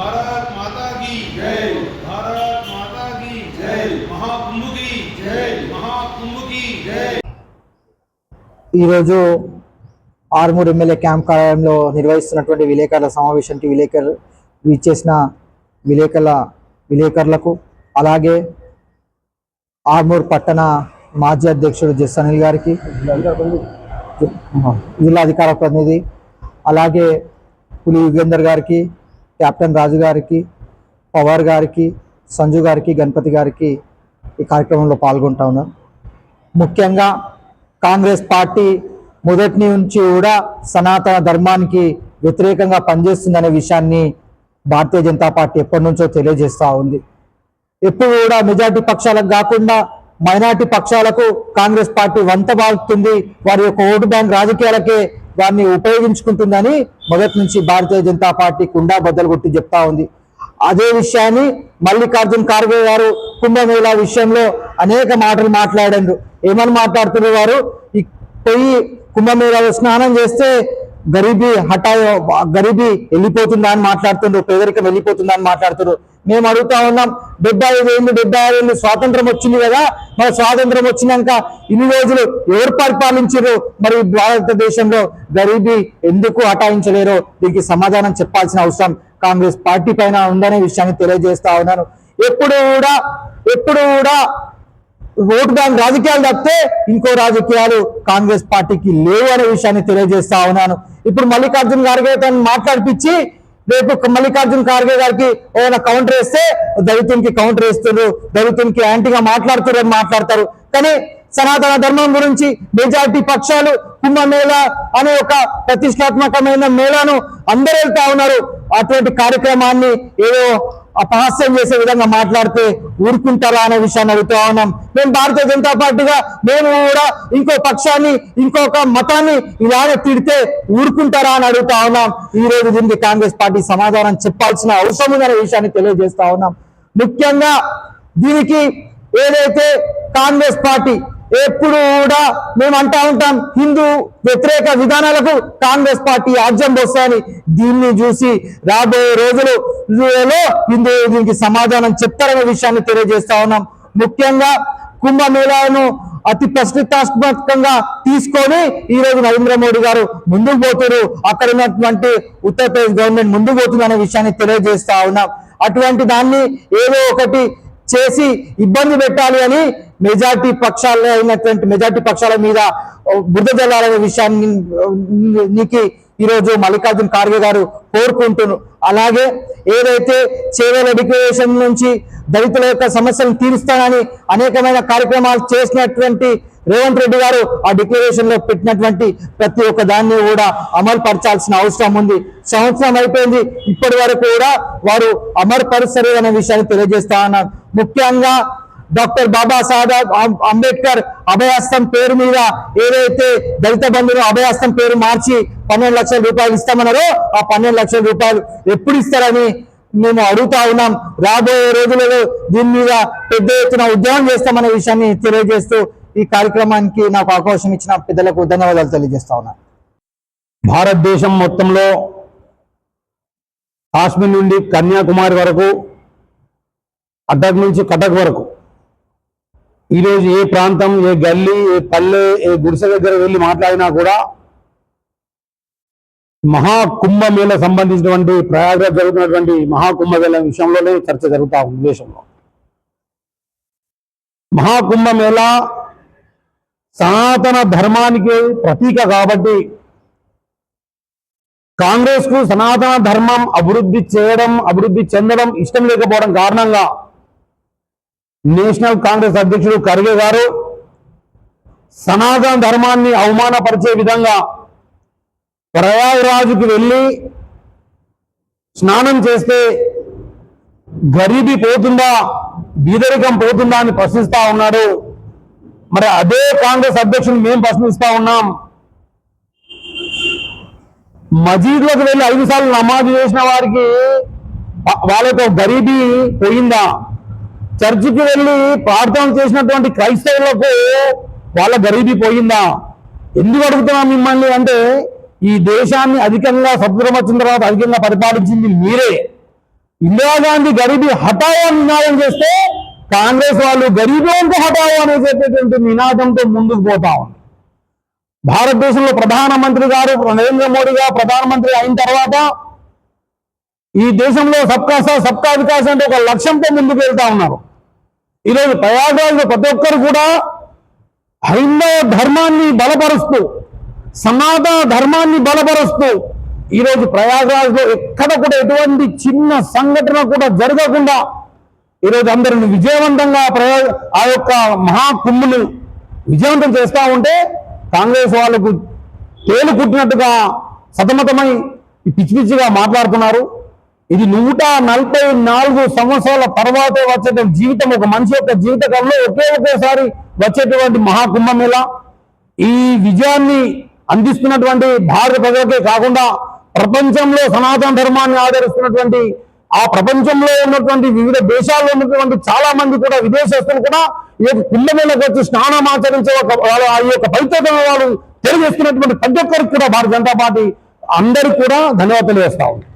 భారత్ మాతా కి జై భారత్ మాతా కి జై మహాకుంభ్కి జై మహాకుంభ్కి జై ఈరోజు ఆర్మూర్ ఎమ్మెల్యే క్యాంప్ కార్యాలయంలో నిర్వహిస్తున్నటువంటి విలేకరుల సమావేశానికి విలేకరు ఇచ్చేసిన విలేకరుల విలేకరులకు అలాగే ఆర్మూర్ పట్టణ మాజీ అధ్యక్షుడు జస్ అనిల్ గారికి జిల్లా అధికార ప్రతినిధి అలాగే పులి యుగేందర్ గారికి కెప్టెన్ రాజు గారికి పవార్ గారికి సంజు గారికి గణపతి గారికి ఈ కార్యక్రమంలో పాల్గొంటా ఉన్నాను ముఖ్యంగా కాంగ్రెస్ పార్టీ మొదటి నుంచి కూడా సనాతన ధర్మానికి వ్యతిరేకంగా పనిచేస్తుందనే విషయాన్ని భారతీయ జనతా పార్టీ ఎప్పటి నుంచో తెలియజేస్తూ ఉంది. ఎప్పుడు కూడా మెజార్టీ పక్షాలకు కాకుండా మైనార్టీ పక్షాలకు కాంగ్రెస్ పార్టీ వంత బాగుతుంది వారి యొక్క ఓటు బ్యాంక్ రాజకీయాలకే దాన్ని ఉపయోగించుకుంటుందని మొదటి నుంచి భారతీయ జనతా పార్టీ కుండా బద్దలు కొట్టి చెప్తా ఉంది. అదే విషయాన్ని మల్లికార్జున్ ఖార్గే గారు కుంభమేళా విషయంలో అనేక మాటలు మాట్లాడారు. ఏమని మాట్లాడుతున్నారు వారు? పోయి కుంభమేళాలో స్నానం చేస్తే గరీబీ హఠాయో గరీబీ వెళ్ళిపోతుందా అని మాట్లాడుతుండ్రు పేదరికం వెళ్ళిపోతుందా అని మాట్లాడుతున్నారు మేము అడుగుతా ఉన్నాం డెబ్బై ఐదు డెబ్బై ఏళ్ళు స్వాతంత్రం వచ్చింది కదా మరి స్వాతంత్రం వచ్చినాక ఇన్ని రోజులు ఎవరు పరిపాలించారు మరి భారతదేశంలో గరీబీ ఎందుకు హఠాయించలేరో? దీనికి సమాధానం చెప్పాల్సిన అవసరం కాంగ్రెస్ పార్టీ పైన ఉందనే విషయాన్ని తెలియజేస్తా ఉన్నాను. ఎప్పుడు కూడా ఎప్పుడు కూడా ఓటు బ్యాంక్ రాజకీయాలు తప్పితే ఇంకో రాజకీయాలు కాంగ్రెస్ పార్టీకి లేవు అనే విషయాన్ని తెలియజేస్తా ఉన్నాను. ఇప్పుడు మల్లికార్జున్ ఖార్గే తను మాట్లాడిపించి రేపు మల్లికార్జున్ ఖార్గే గారికి ఏమైనా కౌంటర్ వేస్తే దళితునికి కౌంటర్ వేస్తున్నారు దళితునికి యాంటీగా మాట్లాడుతున్నారు అని మాట్లాడతారు. కానీ సనాతన ధర్మం గురించి మెజార్టీ పక్షాలు కుంభమేళ అనే ఒక ప్రతిష్టాత్మకమైన మేళాను అందరూ వెళ్తా ఉన్నారు. అటువంటి కార్యక్రమాన్ని ఏదో అపహాస్యం చేసే విధంగా మాట్లాడితే ఊరుకుంటారా అనే విషయాన్ని అడుగుతా ఉన్నాం. మేము భారతీయ జనతా పార్టీగా మేము కూడా ఇంకో పక్షాన్ని ఇంకొక మతాన్ని ఇలానే తిడితే ఊరుకుంటారా అని అడుగుతా ఉన్నాం. ఈ రోజు దీనికి కాంగ్రెస్ పార్టీ సమాధానం చెప్పాల్సిన అవసరం ఉందనే విషయాన్ని తెలియజేస్తా ఉన్నాం. ముఖ్యంగా దీనికి ఏదైతే కాంగ్రెస్ పార్టీ ఎప్పుడు కూడా మేము అంటా ఉంటాం హిందూ వ్యతిరేక విధానాలకు కాంగ్రెస్ పార్టీ ఆజ్యం పోస్తాయని దీన్ని చూసి రాబోయే రోజులు లో హిందూ దీనికి సమాధానం చెప్తారనే విషయాన్ని తెలియజేస్తా ఉన్నాం. ముఖ్యంగా కుంభమేళాను అతి ప్రతిష్టాత్మకంగా తీసుకొని ఈ రోజు నరేంద్ర మోడీ గారు ముందుకు పోతారు అక్కడ ఉన్నటువంటి ఉత్తరప్రదేశ్ గవర్నమెంట్ ముందుకు పోతుంది అనే విషయాన్ని తెలియజేస్తా ఉన్నాం. అటువంటి దాన్ని ఏదో ఒకటి చేసి ఇబ్బంది పెట్టాలి అని మెజార్టీ పక్షాల్లో అయినటువంటి మెజార్టీ పక్షాల మీద బుద్ధ జల్లాలనే విషయాన్ని నీకు ఈరోజు మల్లికార్జున్ ఖార్గే గారు కోరుకుంటున్నారు. అలాగే ఏదైతే చేవేల డిక్లరేషన్ నుంచి దళితుల యొక్క సమస్యలను తీరుస్తానని అనేకమైన కార్యక్రమాలు చేసినటువంటి రేవంత్ రెడ్డి గారు ఆ డిక్లరేషన్లో పెట్టినటువంటి ప్రతి ఒక్క దాన్ని కూడా అమలు పరచాల్సిన అవసరం ఉంది. సంవత్సరం అయిపోయింది. ఇప్పటి వరకు కూడా వారు అమలు పరుస్తారు అనే విషయాన్ని తెలియజేస్తా ఉన్నారు ముఖ్యంగా డాక్టర్ బాబాసాహెబ్ సాహెబ్ అంబేద్కర్ అభయాస్తం పేరు మీద ఏదైతే దళిత బంధువులు అభయాస్తం పేరు మార్చి పన్నెండు లక్షల రూపాయలు ఇస్తామన్నారో ఆ పన్నెండు లక్షల రూపాయలు ఎప్పుడు ఇస్తారని మేము అడుగుతా ఉన్నాం. రాబోయే రోజులలో దీని మీద పెద్ద ఎత్తున ఉద్యమం చేస్తామనే విషయాన్ని తెలియజేస్తూ ఈ కార్యక్రమానికి నాకు అవకాశం ఇచ్చిన పెద్దలకు ధన్యవాదాలు తెలియజేస్తా ఉన్నాను భారతదేశం మొత్తంలో కాశ్మీర్ నుండి కన్యాకుమారి వరకు అడ్డక్ నుంచి కటక్ వరకు ఈరోజు ఏ ప్రాంతం ఏ గల్లీ ఏ పల్లె ఏ గుడిసె దగ్గర వెళ్ళి మాట్లాడినా కూడా మహాకుంభమేళ సంబంధించినటువంటి ప్రయాగరాజ్ జరుగుతున్నటువంటి మహాకుంభమేళ విషయంలోనే చర్చ జరుగుతా ఉంది దేశంలో. మహాకుంభమేళ సనాతన ధర్మానికి ప్రతీక కాబట్టి కాంగ్రెస్కు సనాతన ధర్మం అభివృద్ధి చేయడం అభివృద్ధి చెందడం ఇష్టం లేకపోవడం కారణంగా నేషనల్ కాంగ్రెస్ అధ్యక్షుడు ఖర్గే గారు సనాతన ధర్మాన్ని అవమానపరిచే విధంగా ప్రయాగరాజుకి వెళ్ళి స్నానం చేస్తే గరీబీ పోతుందా బీదరికం పోతుందా అని ప్రశ్నిస్తా ఉన్నాడు. మరి అదే కాంగ్రెస్ అధ్యక్షుడు మేము ప్రశ్నిస్తా ఉన్నాం. మజీద్లోకి వెళ్ళి ఐదు సార్లు నమాజ్ చేసిన వారికి వాళ్ళతో గరీబీ పోయిందా? చర్చికి వెళ్ళి ప్రార్థన చేసినటువంటి క్రైస్తవులకు వాళ్ళ గరీబీ పోయిందా? ఎందుకు అడుగుతున్నా మిమ్మల్ని అంటే ఈ దేశాన్ని అధికంగా స్వతంత్రం వచ్చిన తర్వాత అధికంగా పరిపాలించింది మీరే. ఇందిరాగాంధీ గరీబీ హఠాయో నినాదం చేస్తే కాంగ్రెస్ వాళ్ళు గరీబోంకు అని చెప్పేటువంటి నినాదంతో ముందుకు పోతా ఉంది భారతదేశంలో ప్రధానమంత్రి గారు నరేంద్ర మోడీ గారు ప్రధానమంత్రి అయిన తర్వాత ఈ దేశంలో సబ్కా సాత్ సబ్కా వికాస్ అంటే ఒక లక్ష్యంతో ముందుకు వెళ్తా ఉన్నారు. ఈరోజు ప్రయాగరాజ్లో ప్రతి ఒక్కరు కూడా హైందవ ధర్మాన్ని బలపరుస్తూ సనాతన ధర్మాన్ని బలపరుస్తూ ఈరోజు ప్రయాగరాజ్లో ఎక్కడ కూడా ఎటువంటి చిన్న సంఘటన కూడా జరగకుండా ఈరోజు అందరిని విజయవంతంగా ప్రయోగ ఆ యొక్క మహాకుంభుని విజయవంతం చేస్తూ ఉంటే కాంగ్రెస్ వాళ్ళకు తేలు కుట్టినట్టుగా సతమతమై పిచ్చి పిచ్చిగా మాట్లాడుతున్నారు. ఇది నూట నలభై నాలుగు సంవత్సరాల తర్వాత వచ్చేటువంటి జీవితం ఒక మనిషి యొక్క జీవితకాలంలో ఒకే ఒకేసారి వచ్చేటువంటి మహాకుంభమేళ. ఈ విజయాన్ని అందిస్తున్నటువంటి భారత ప్రజలకే కాకుండా ప్రపంచంలో సనాతన ధర్మాన్ని ఆదరిస్తున్నటువంటి ఆ ప్రపంచంలో ఉన్నటువంటి వివిధ దేశాల్లో ఉన్నటువంటి చాలా మంది కూడా విదేశస్తులు కూడా ఈ యొక్క కుంభమేళకు వచ్చి స్నానం ఆచరించే ఒక ఆ యొక్క పవిత్రతను వాళ్ళు తెలియజేస్తున్నటువంటి ప్రతి ఒక్కరికి కూడా భారత జనతా పార్టీ అందరికీ కూడా ధన్యవాదాలు వేస్తా ఉంది